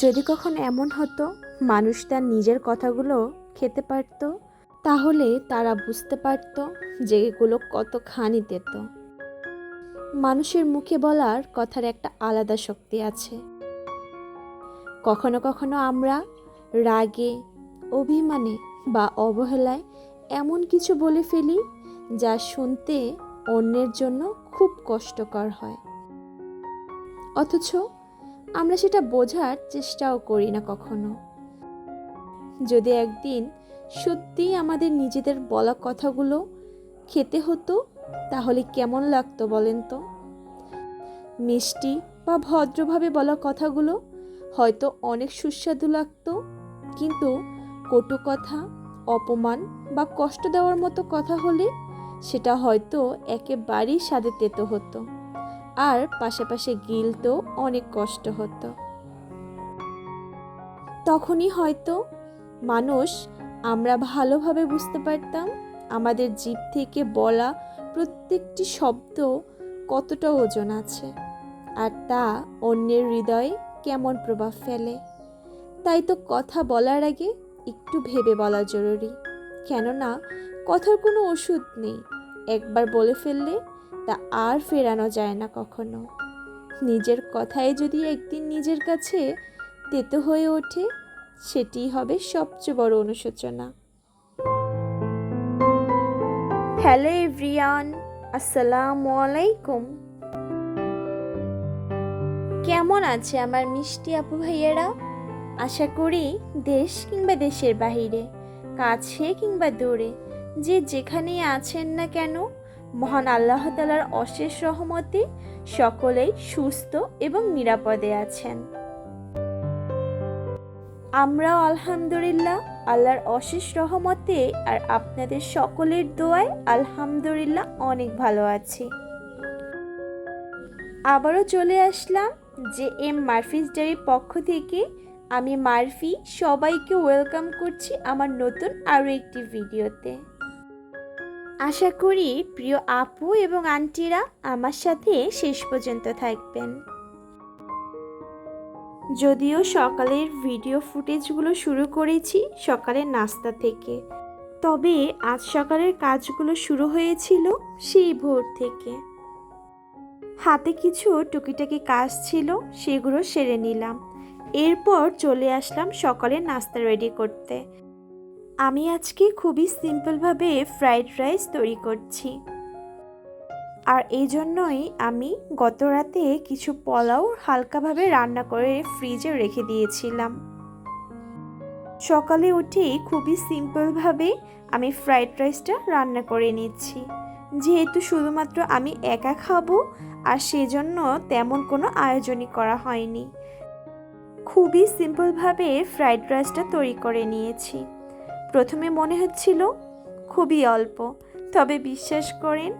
যদি কখনো এমন হতো, মানুষ তার নিজের কথাগুলো খেতে পারত, তাহলে তারা বুঝতে পারত যে এগুলো কতখানি তেত। মানুষের মুখে বলার কথার একটা আলাদা শক্তি আছে। কখনো কখনো আমরা রাগে, অভিমানে বা অবহেলায় এমন কিছু বলে ফেলি যা শুনতে অন্যের জন্য খুব কষ্টকর হয়। অথচ আমরা সেটা বোঝার চেষ্টাও করি না কখনো। যদি একদিন সত্যিই আমাদের নিজেদের বলা কথাগুলো খেতে হতো, তাহলে কেমন লাগতো বলেন তো? মিষ্টি বা ভদ্রভাবে বলা কথাগুলো হয়তো অনেক সুস্বাদু লাগতো, কিন্তু কটু কথা, অপমান বা কষ্ট দেওয়ার মতো কথা হলে সেটা হয়তো একেবারেই স্বাদে তেতো হতো। আর পাশাপাশি গিলতেও অনেক কষ্ট হতো। তখনই হয়তো মানুষ, আমরা ভালোভাবে বুঝতে পারতাম, আমাদের জীব থেকে বলা প্রত্যেকটি শব্দ কতটা ওজন আছে, আর তা অন্যের হৃদয়ে কেমন প্রভাব ফেলে। তাই তো কথা বলার আগে একটু ভেবে বলা জরুরি, কেননা কথার কোনো ওষুধ নেই। একবার বলে ফেললে তা আর ফেরানো যায় না কখনো। নিজের কথায় যদি একদিন নিজের কাছে তেতো হয়ে ওঠে, সেটি হবে সবচেয়ে বড় অনুশোচনা। হ্যালো এভরিয়ান আসসালামু আলাইকুম। কেমন আছে আমার মিষ্টি আপু ভাইয়েরা? আশা করি দেশ কিংবা দেশের বাহিরে, কাছে কিংবা দূরে, যে যেখানেই আছেন না কেন মহান আল্লাহ তালার অশেষ রহমতে সকলেই সুস্থ এবং নিরাপদে আছেন। আমরাও আলহামদুলিল্লাহ আল্লাহর অশেষ রহমতে আর আপনাদের সকলের দোয়ায় আলহামদুলিল্লাহ অনেক ভালো আছি। আবারও চলে আসলাম যে এম মারফিস ডায়ের পক্ষ থেকে। আমি মারফি সবাইকে ওয়েলকাম করছি আমার নতুন আরও একটি ভিডিওতে। আশা করি প্রিয় আপু এবং আন্টিরা আমার সাথে শেষ পর্যন্ত থাকবেন। যদিও সকালের ভিডিও ফুটেজগুলো শুরু করেছি সকালের নাস্তা থেকে, তবে আজ সকালের কাজগুলো শুরু হয়েছিল সেই ভোর থেকে। হাতে কিছু টুকিটাকি কাজ ছিল, সেগুলো সেরে নিলাম। এরপর চলে আসলাম সকালে নাস্তা রেডি করতে। আমি আজকে খুবই সিম্পলভাবে ফ্রাইড রাইস তৈরি করছি। আর এই জন্যই আমি গত রাতে কিছু পোলাও হালকাভাবে রান্না করে ফ্রিজে রেখে দিয়েছিলাম। সকালে উঠে খুবই সিম্পলভাবে আমি ফ্রাইড রাইসটা রান্না করে নিচ্ছি। যেহেতু শুধুমাত্র আমি একা খাব, আর সেজন্য তেমন কোনো আয়োজনই করা হয়নি। খুবই সিম্পলভাবে ফ্রাইড রাইসটা তৈরি করে নিয়েছি। প্রথমে মনে হচ্ছিল খুবই অল্প, তবে বিশ্বাস করেন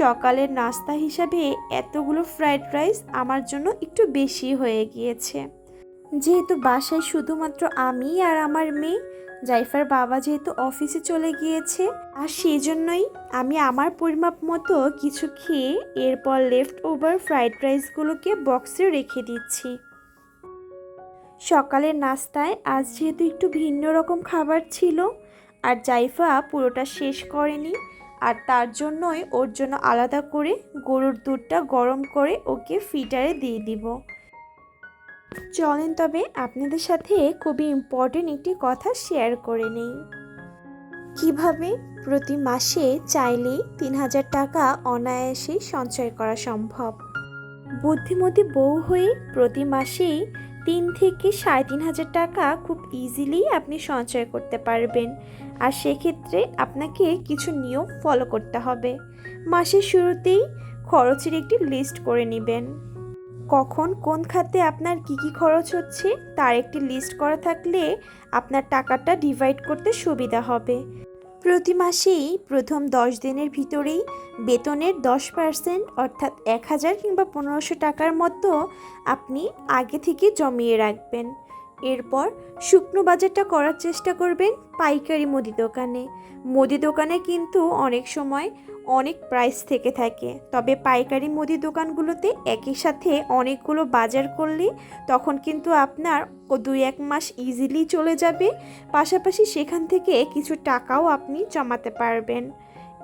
সকালের নাস্তা হিসাবে এতগুলো ফ্রাইড রাইস আমার জন্য একটু বেশি হয়ে গিয়েছে। যেহেতু বাসায় শুধুমাত্র আমি আর আমার মেয়ে, জাইফার বাবা যেহেতু অফিসে চলে গিয়েছে, আর সেই জন্যই আমি আমার পরিমাপ মতো কিছু খেয়ে এরপর লেফট ওভার ফ্রাইড রাইসগুলোকে বক্সে রেখে দিচ্ছি। সকালের নাস্তায় আজ যেহেতু একটু ভিন্ন রকম খাবার ছিল, আর জাইফা পুরোটা শেষ করেনি, আর তার জন্যই ওর জন্য আলাদা করে গরুর দুধটা গরম করে ওকে ফিটারে দিয়ে দিব। চলেন তবে আপনাদের সাথে খুবই ইম্পর্টেন্ট একটি কথা শেয়ার করে নেই। কীভাবে প্রতি মাসে চাইলেই তিন হাজার টাকা অনায়াসেই সঞ্চয় করা সম্ভব? বুদ্ধিমতী বউ হয়ে প্রতি মাসেই তিন থেকে সাড়ে তিন হাজার টাকা খুব ইজিলি আপনি সঞ্চয় করতে পারবেন। আর সেক্ষেত্রে আপনাকে কিছু নিয়ম ফলো করতে হবে। মাসের শুরুতেই খরচের একটি লিস্ট করে নেবেন। কখন কোন খাতে আপনার কি কি খরচ হচ্ছে, তার একটি লিস্ট করা থাকলে আপনার টাকাটা ডিভাইড করতে সুবিধা হবে। প্রতি মাসেই প্রথম দশ দিনের ভিতরেই বেতনের দশ পার্সেন্ট অর্থাৎ এক হাজার কিংবা পনেরোশো টাকার মতো আপনি আগে থেকে জমিয়ে রাখবেন। এরপর শুকনো বাজারটা করার চেষ্টা করবেন পাইকারি মুদি দোকানে। মুদি দোকানে কিন্তু অনেক সময় অনেক প্রাইস থেকে থাকে। তবে পাইকারি মুদি দোকানগুলোতে একই সাথে অনেকগুলো বাজার করলে তখন কিন্তু আপনার দুই এক মাস ইজিলি চলে যাবে। পাশাপাশি সেখান থেকে কিছু টাকাও আপনি জমাতে পারবেন।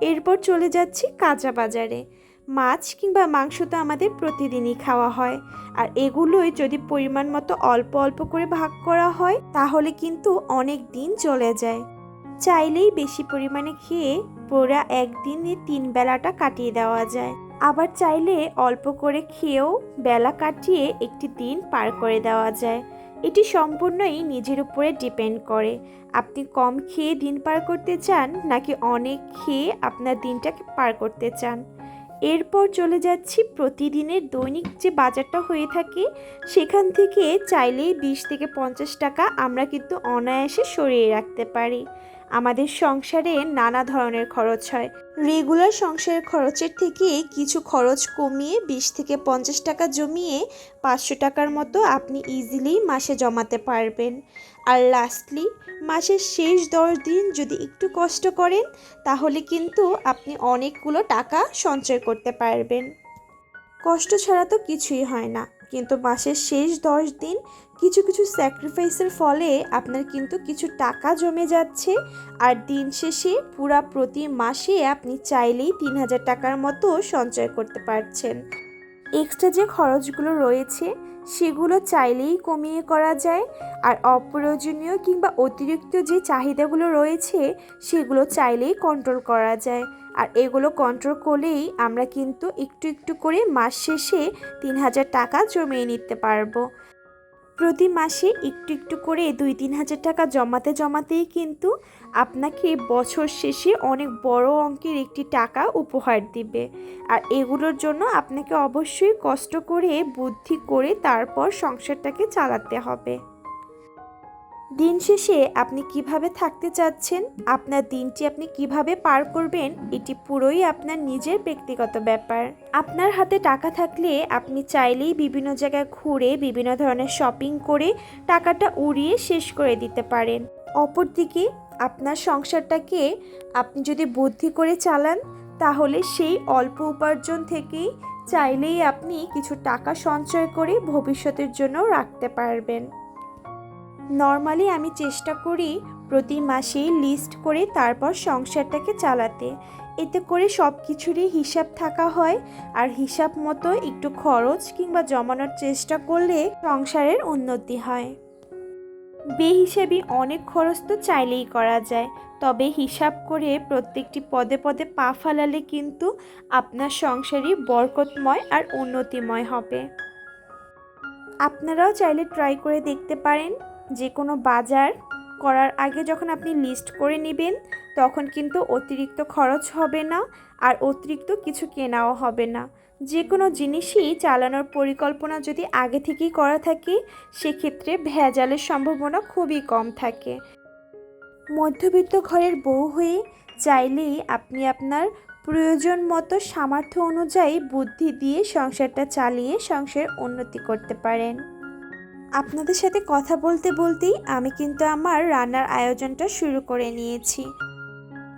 এরপর চলে যাচ্ছি কাঁচা বাজারে। মাছ কিংবা মাংস তো আমাদের প্রতিদিনই খাওয়া হয়। আর এগুলোই যদি পরিমাণ মতো অল্প অল্প করে ভাগ করা হয়, তাহলে কিন্তু অনেক দিন চলে যায়। চাইলেই বেশি পরিমাণে খেয়ে পুরা একদিনে তিন বেলাটা কাটিয়ে দেওয়া যায়। আবার চাইলে অল্প করে খেয়েও বেলা কাটিয়ে একটি দিন পার করে দেওয়া যায়। এটি সম্পূর্ণই নিজের উপরে ডিপেন্ড করে। আপনি কম খেয়ে দিন পার করতে চান, নাকি অনেক খেয়ে আপনার দিনটাকে পার করতে চান? এরপর চলে যাচ্ছি প্রতিদিনের দৈনিক যে বাজারটা হয়ে থাকে, সেখান থেকে চাইলেই বিশ থেকে পঞ্চাশ টাকা আমরা কিন্তু অনায়াসে সরিয়ে রাখতে পারি। আমাদের সংসারে নানা ধরনের খরচ হয়। রেগুলার সংসারের খরচের থেকে কিছু খরচ কমিয়ে বিশ থেকে পঞ্চাশ টাকা জমিয়ে পাঁচশো টাকার মতো আপনি ইজিলি মাসে জমাতে পারবেন। আর লাস্টলি মাসের শেষ দশ দিন যদি একটু কষ্ট করেন, তাহলে কিন্তু আপনি অনেকগুলো টাকা সঞ্চয় করতে পারবেন। কষ্ট ছাড়া তো কিছুই হয় না, কিন্তু মাসের শেষ দশ দিন কিছু কিছু স্যাক্রিফাইসের ফলে আপনার কিন্তু কিছু টাকা জমে যাচ্ছে। আর দিন শেষে পুরা প্রতি মাসে আপনি চাইলেই তিন হাজার টাকার মতো সঞ্চয় করতে পারছেন। এক্সট্রা যে খরচগুলো রয়েছে সেগুলো চাইলেই কমিয়ে করা যায়, আর অপ্রয়োজনীয় কিংবা অতিরিক্ত যে চাহিদাগুলো রয়েছে, সেগুলো চাইলেই কন্ট্রোল করা যায়। আর এগুলো কন্ট্রোল করলেই আমরা কিন্তু একটু একটু করে মাস শেষে তিন হাজার টাকা জমিয়ে নিতে পারব। প্রতি মাসে একটু একটু করে দুই তিন হাজার টাকা জমাতে জমাতেই কিন্তু আপনাকে বছর শেষে অনেক বড় অঙ্কের একটি টাকা উপহার দিবে। আর এগুলোর জন্য আপনাকে অবশ্যই কষ্ট করে, বুদ্ধি করে তারপর সংসারটাকে চালাতে হবে। দিন শেষে আপনি কীভাবে থাকতে চাচ্ছেন, আপনার দিনটি আপনি কীভাবে পার করবেন, এটি পুরোই আপনার নিজের ব্যক্তিগত ব্যাপার। আপনার হাতে টাকা থাকলে আপনি চাইলেই বিভিন্ন জায়গায় ঘুরে, বিভিন্ন ধরনের শপিং করে টাকাটা উড়িয়ে শেষ করে দিতে পারেন। অপরদিকে আপনার সংসারটাকে আপনি যদি বুদ্ধি করে চালান, তাহলে সেই অল্প উপার্জন থেকেই চাইলেই আপনি কিছু টাকা সঞ্চয় করে ভবিষ্যতের জন্য রাখতে পারবেন। নর্মালি আমি চেষ্টা করি প্রতি মাসেই লিস্ট করে তারপর সংসারটাকে চালাতে। এতে করে সব কিছুরই হিসাব থাকা হয় আর হিসাব মতো একটু খরচ কিংবা জমানোর চেষ্টা করলে সংসারের উন্নতি হয়। বেহিসাবি অনেক খরচ তো চাইলেই করা যায়, তবে হিসাব করে প্রত্যেকটি পদে পদে পা ফালালে কিন্তু আপনার সংসারই বরকতময় আর উন্নতিময় হবে। আপনারাও চাইলে ট্রাই করে দেখতে পারেন যে কোনো বাজার করার আগে যখন আপনি লিস্ট করে নেবেন, তখন কিন্তু অতিরিক্ত খরচ হবে না আর অতিরিক্ত কিছু কেনাও হবে না। যে কোনো জিনিসই চালানোর পরিকল্পনা যদি আগে থেকেই করা থাকে, সেক্ষেত্রে ভেজালের সম্ভাবনা খুবই কম থাকে। মধ্যবিত্ত ঘরের বউ হয়ে চাইলেই আপনি আপনার প্রয়োজন মতো সামর্থ্য অনুযায়ী বুদ্ধি দিয়ে সংসারটা চালিয়ে সংসারের উন্নতি করতে পারেন। আপনাদের সাথে কথা বলতে বলতেই আমি কিন্তু আমার রান্নার আয়োজনটা শুরু করে নিয়েছি।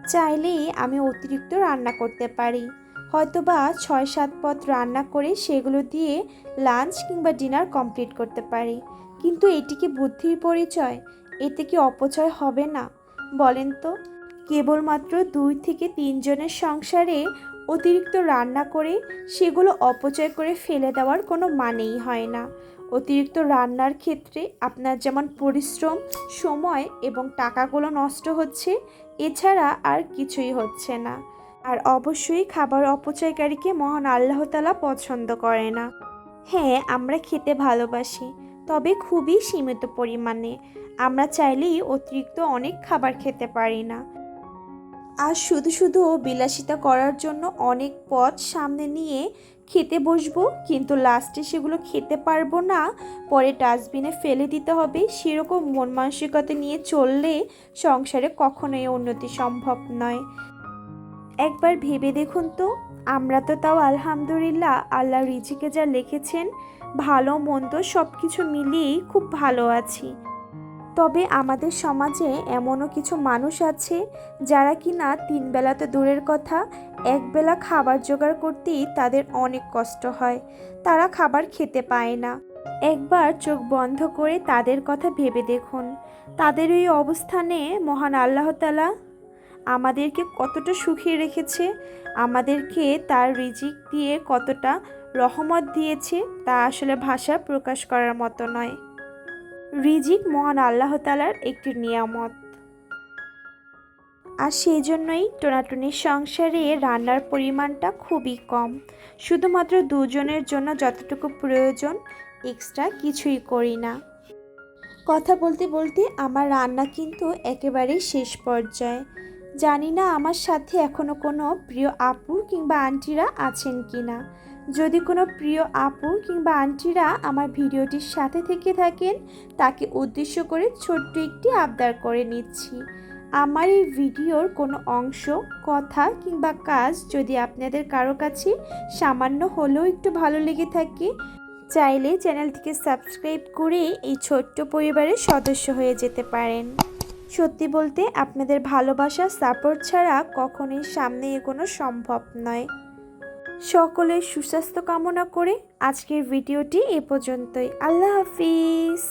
চাইলেই আমি অতিরিক্ত রান্না করতে পারি। হয়তোবা ছয় সাত পথ রান্না করে সেগুলো দিয়ে লাঞ্চ কিংবা ডিনার কমপ্লিট করতে পারি। কিন্তু এটি কি বুদ্ধির পরিচয়? এতে কি অপচয় হবে না? বলেন তো। কেবলমাত্র দুই থেকে তিনজনের সংসারে অতিরিক্ত রান্না করে সেগুলো অপচয় করে ফেলে দেওয়ার কোনো মানেই হয় না। অতিরিক্ত রান্নার ক্ষেত্রে আপনার যেমন পরিশ্রম, সময় এবং টাকাগুলো নষ্ট হচ্ছে, এছাড়া আর কিছুই হচ্ছে না। আর অবশ্যই খাবার অপচয়কারীকে মহান আল্লাহ তালা পছন্দ করে না। হ্যাঁ আমরা খেতে ভালোবাসি, তবে খুবই সীমিত পরিমাণে। আমরা চাইলেই অতিরিক্ত অনেক খাবার খেতে পারি না। আর শুধু শুধু বিলাসিতা করার জন্য অনেক পথ সামনে নিয়ে খেতে বসবো, কিন্তু লাস্টে সেগুলো খেতে পারব না, পরে ডাস্টবিনে ফেলে দিতে হবে, সেরকম মন মানসিকতা নিয়ে চললে সংসারে কখনোই উন্নতি সম্ভব নয়। একবার ভেবে দেখুন তো, আমরা তো তাও আলহামদুলিল্লাহ আল্লাহ রিজিকে যা লিখেছেন, ভালো, মন্দ সব কিছু মিলিয়েই খুব ভালো আছি। তবে আমাদের সমাজে এমনও কিছু মানুষ আছে যারা কিনা তিন বেলাতে দূরের কথা একবেলা খাবার জোগাড় করতেই তাদের অনেক কষ্ট হয়। তারা খাবার খেতে পায় না। একবার চোখ বন্ধ করে তাদের কথা ভেবে দেখুন। তাদের এই অবস্থানে মহান আল্লাহ তালা আমাদেরকে কতটা সুখী রেখেছে, আমাদেরকে তার রিজিক দিয়ে কতটা রহমত দিয়েছে, তা আসলে ভাষা প্রকাশ করার মতো নয়। রিজিক মহান আল্লাহ তালার একটি নিয়ামত। আর সেই জন্যই টোনাটুনির সংসারে রান্নার পরিমাণটা খুবই কম। শুধুমাত্র দুজনের জন্য যতটুকু প্রয়োজন এক্সট্রা কিছুই করি না। কথা বলতে বলতে আমার রান্না কিন্তু একেবারেই শেষ পর্যায়ে। জানি না আমার সাথে এখনও কোনো প্রিয় আপু কিংবা আন্টিরা আছেন কি না যদি কোনো প্রিয় আপু কিংবা আন্টিরা আমার ভিডিওটির সাথে থেকে থাকেন, তাকে উদ্দেশ্য করে ছোট্ট একটি আবদার করে নিচ্ছি। আমার এই ভিডিওর কোনো অংশ, কথা কিংবা কাজ যদি আপনাদের কারও কাছে সামান্য হলেও একটু ভালো লেগে থাকে, চাইলে চ্যানেলটিকে সাবস্ক্রাইব করে এই ছোট্ট পরিবারের সদস্য হয়ে যেতে পারেন। সত্যি বলতে আপনাদের ভালোবাসা সাপোর্ট ছাড়া কখনোই সামনে এগোনো সম্ভব নয়। সকলের সুস্বাস্থ্য কামনা করে আজকের ভিডিওটি এ পর্যন্তই। আল্লাহ হাফিজ।